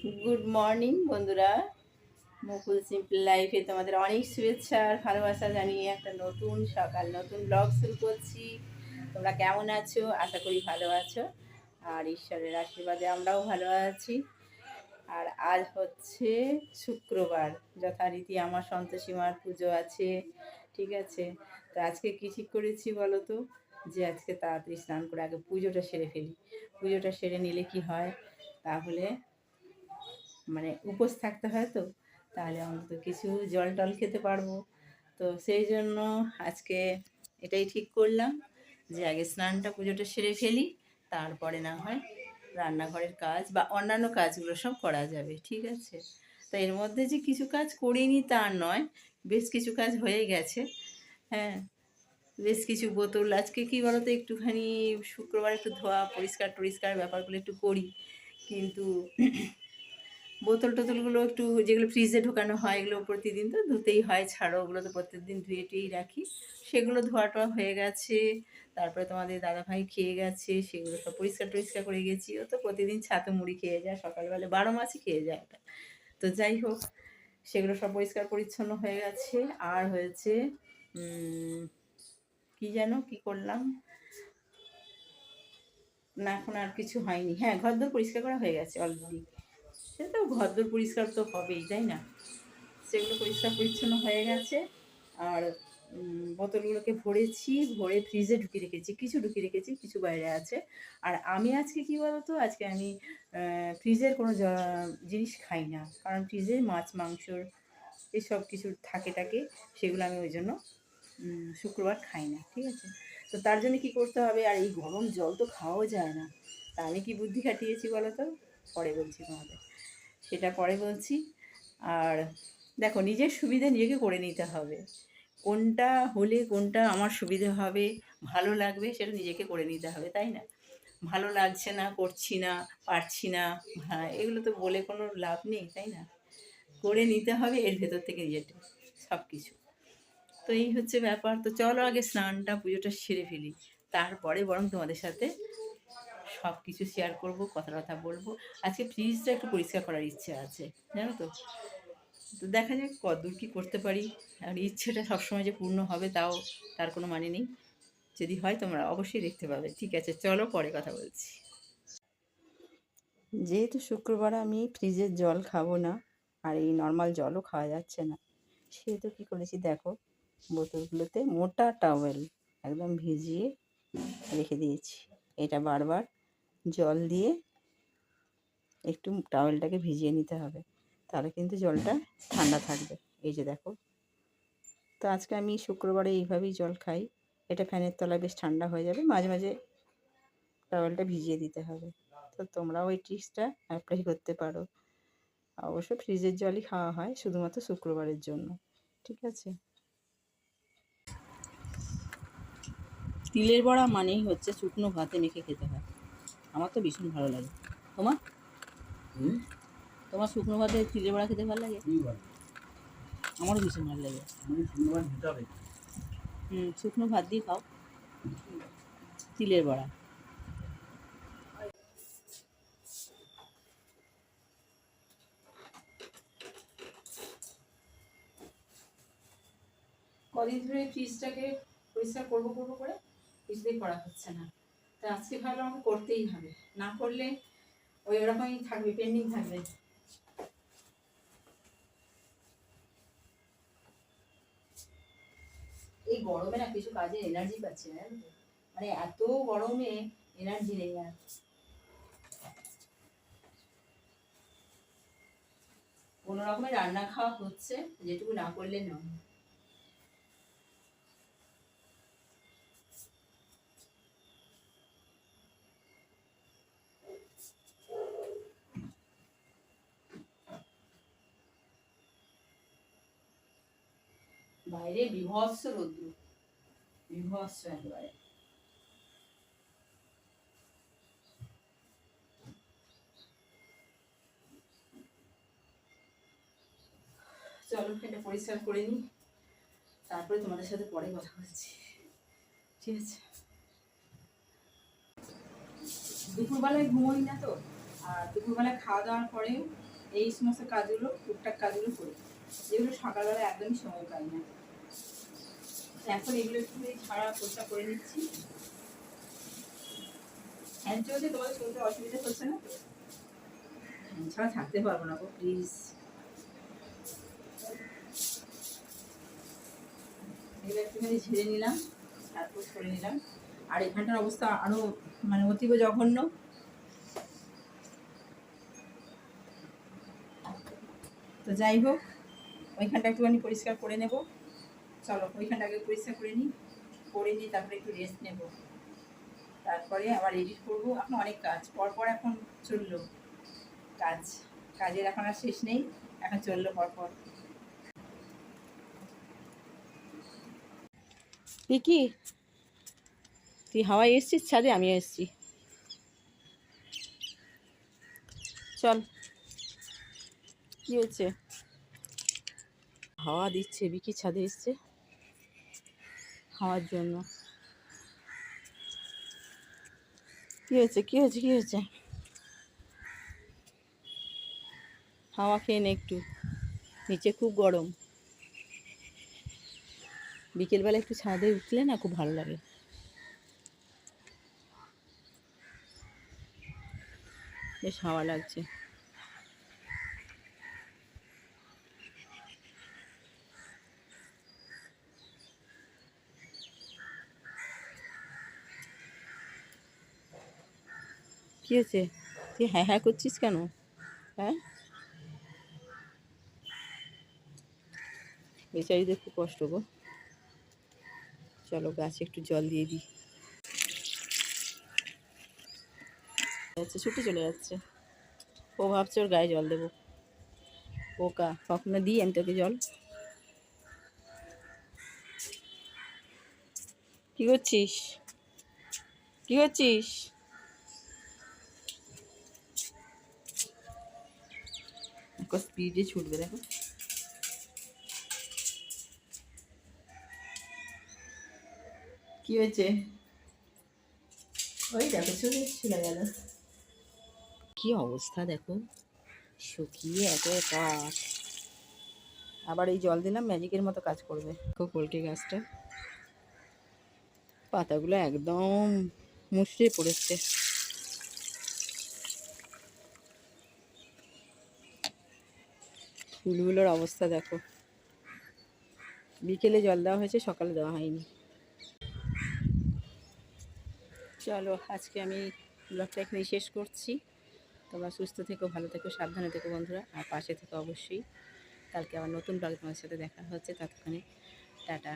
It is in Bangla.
গুড মর্নিং বন্ধুরা। মুকুল সিম্পল লাইফে তোমাদের অনেক শুভেচ্ছা আর ভালোবাসা জানিয়ে একটা নতুন সকাল, নতুন ব্লগ শুরু করছি। তোমরা কেমন আছো? আশা করি ভালো আছো। আর ঈশ্বরের আশীর্বাদে আমরাও ভালো আছি। আর আজ হচ্ছে শুক্রবার, যথারীতি আমার সন্তোষী মার পুজো আছে, ঠিক আছে? তো আজকে কী ঠিক করেছি বলো তো? যে আজকে তাড়াতাড়ি স্নান করে আগে পুজোটা সেরে ফেলি। পুজোটা সেরে নিলে কি হয়? তাহলে মানে উপোস থাকতে হয় তো, তাহলে অন্তত কিছু জল টল খেতে পারব। তো সেই জন্য আজকে এটাই ঠিক করলাম যে আগে স্নানটা পুজোটা সেরে ফেলি, তারপরে না হয় রান্নাঘরের কাজ বা অন্যান্য কাজগুলো সব করা যাবে, ঠিক আছে? তো এর মধ্যে যে কিছু কাজ করিনি তা নয়, বেশ কিছু কাজ হয়ে গেছে হ্যাঁ। বেশ কিছু বোতল, আজকে কি বলতো, একটুখানি শুক্রবার একটু ধোয়া পরিষ্কার টরিষ্কার ব্যাপারগুলো একটু করি, কিন্তু বোতল টোতলগুলো একটু যেগুলো ফ্রিজে ঢোকানো হয়, এগুলো প্রতিদিন তো ধুতেই হয়, ছাড়ো ওগুলো তো প্রত্যেকদিন ধুয়ে টুয়েই রাখি। সেগুলো ধোয়া টোয়া হয়ে গেছে, তারপরে তোমাদের দাদাভাই খেয়ে গেছে, সেগুলো সব পরিষ্কার টরিষ্কার করে গেছি। ও তো প্রতিদিন ছাতু মুড়ি খেয়ে যায়, সকালবেলা বারো মাসই খেয়ে যায় ওটা। তো যাই হোক, সেগুলো সব পরিষ্কার পরিচ্ছন্ন হয়ে গেছে। আর হয়েছে কি যেন, কি করলাম? না, এখন আর কিছু হয়নি। হ্যাঁ ঘর ঘরদোর পরিষ্কার করা হয়ে গেছে অলরেডি সে তো ঘরদোর পরিষ্কার তো হবেই, তাই না? সেগুলো পরিষ্কার পরিচ্ছন্ন হয়ে গেছে। আর বোতলগুলোকে ভরেছি, ভরে ফ্রিজে ঢুকিয়ে রেখেছি, কিছু ঢুকিয়ে রেখেছি, কিছু বাইরে আছে। আর আমি আজকে কি বলতো? আজকে আমি ফ্রিজের কোনো জিনিস খাই না। কারণ ফ্রিজে মাছ মাংসর এসব কিছু থাকে থাকে, সেগুলো আমি ওই জন্য শুক্রবার খাই না, ঠিক আছে? তো তার জন্য কি করতে হবে? আর এই গরম জল তো খাওয়াও যায় না। তা আমি কি বুদ্ধি খাটিয়েছি বলো তো পরে বলছি তোমাদের। সেটা পরে বলছি। আর দেখো, নিজের সুবিধা নিজেকে করে নিতে হবে। কোনটা হলে কোনটা আমার সুবিধে হবে, ভালো লাগবে সেটা নিজেকে করে নিতে হবে, তাই না? ভালো লাগছে না, করছি না, পারছি না হ্যাঁ এগুলো তো বলে কোনো লাভ নেই, তাই না? করে নিতে হবে, এর ভেতর থেকে নিজেটা সব কিছু তো এই হচ্ছে ব্যাপার। তো চলো আগে স্নানটা, পুজোটা সেরে ফেলি। তারপরে বরং তোমাদের সাথে সব কিছু শেয়ার করব, কথা কথা বলব। আজকে ফ্রিজটা একটু পরিষ্কার করার ইচ্ছে আছে, জানো তো? তো দেখা যাক কতদূর কী করতে পারি। আর ইচ্ছেটা সবসময় যে পূর্ণ হবে তাও তার কোনো মানে নেই। যদি হয় তোমরা অবশ্যই দেখতে পাবে। ঠিক আছে, চলো পরে কথা বলছি। যেহেতু শুক্রবার আমি ফ্রিজের জল খাব না, আর এই নর্মাল জলও খাওয়া যাচ্ছে না, সেহেতু কী করেছি দেখো, বোতলগুলোতে মোটা টাওয়েল একদম ভিজিয়ে রেখে দিয়েছি। এটা বারবার জল দিয়ে একটু টাওয়েলটাকে ভিজিয়ে নিতে হবে। তাহলে কিন্তু জলটা ঠান্ডা থাকবে। এই যে দেখো। তো আজকে আমি শুক্রবারে এইভাবেই জল খাই। এটা ফ্যানের তলায় বেশ ঠান্ডা হয়ে যাবে। মাঝে মাঝে টাওয়েলটা ভিজিয়ে দিতে হবে। তো তোমরাও এই ট্রিক্সটা অ্যাপ্লাই করতে পারো। অবশ্য ফ্রিজের জলই খাওয়া হয় শুধুমাত্র শুক্রবারের জন্য। ঠিক আছে? তিলের বড়া মানেই হচ্ছে শুকনো ভাতে মেখে খেতে হয়। আমার তো ভীষণ ভালো লাগে। তোমার? তোমার শুকনো ভাতে তিলের বড়া খেতে ভালো লাগে? আমারও ভীষণ ভালো লাগে। আমি হবে। হুম শুকনো ভাত দিয়ে খাও। তিলের বড়া। কদিন ধরে ফ্রিজটাকে পরিষ্কার করব করব করে কিছুতেই করা হচ্ছে না। তা আজকে ভাবলাম করতেই হবে। না করলে ওই ওরকমই থাকবে পেন্ডিং থাকবে। এই গরমে না কিছু কাজে এনার্জি পাচ্ছি না মানে এত গরমে এনার্জি নেই আর। কোনো রকমের রান্না খাওয়া হচ্ছে, যেটুকু না করলে নয়। বাইরে বিভৎস রৌদ্র। বিভৎস একেবারে। চলো, এটা পরিষ্কার করে নিই। তারপরে তোমাদের সাথে পরে কথা বলছি। ঠিক আছে? দুপুরবেলায় ঘুমোই না তো, আর দুপুরবেলায় খাওয়া দাওয়ার পরে এই সমস্ত কাজগুলো, টুকটাক কাজগুলো করি। যেগুলো সকালবেলা একদমই সময় পাই না। এখন এগুলো একটু ছাড়া করে নিচ্ছি। চলছে শুনতে অসুবিধা হচ্ছে না? ছাড়া থাকতে পারব না গো এগুলো একটুখানি নিলাম, তারপর করে নিলাম। আর এখানটার অবস্থা আরও মানে অতীব জঘন্য। তো যাই হোক, ওইখানটা একটুখানি পরিষ্কার করে নেব। চলো ওইখানটা আগে পরিষ্কার করে নিই করে নিই তারপরে একটু রেস্ট নেব। তারপরে আবার এডিট করব। এখন অনেক কাজ, পরপর এখন চলল কাজ। কাজের এখন আর শেষ নেই, এখন চলল পরপর। কি তুই হাওয়ায় এসছিস? ছাদে আমিও এসছি। চল। কি হয়েছে? হাওয়া দিচ্ছে বিকি ছাদে এসছে। হাওয়ার জন্য। কি হয়েছে কি হয়েছে কি হয়েছে? হাওয়া খেয়ে নে একটু। নিচে খুব গরম। বিকেলবেলা একটু ছাদে উঠলে না খুব ভালো লাগে। বেশ হাওয়া লাগছে। কি হয়েছে তুই হ্যাঁ হ্যাঁ করছিস কেন? হ্যাঁ? বেচারিদের খুব কষ্ট গো। চলো গাছে একটু জল দিয়ে দিই। যাচ্ছে, ছুটে চলে যাচ্ছে। ও ভাবছে ওর গায়ে জল দেবো। পোকা, কখনো দিই আমি তোকে জল। কি করছিস? কি করছিস? স্পিডে ছুটবে দেখো কি হয়েছে ওই দেখো চলে চলে গেল কি অবস্থা দেখো শুকিয়ে এত কাঠ আবার এই জল দিলাম ম্যাজিকের মতো কাজ করবে। পোলট্রি গাছটা। পাতাগুলো একদম মুষড়ে পড়েছে। ফুলগুলোর অবস্থা দেখো। বিকেলে জল দেওয়া হয়েছে, সকালে দেওয়া হয়নি। চলো, আজকে আমি ব্লগটা এখানে শেষ করছি। তোমরা সুস্থ থেকো, ভালো থেকো, সাবধানে থেকো বন্ধুরা, আর পাশে থেকো অবশ্যই। কালকে আবার নতুন ব্লগ তোমার সাথে দেখা হচ্ছে, ততক্ষণে টাটা।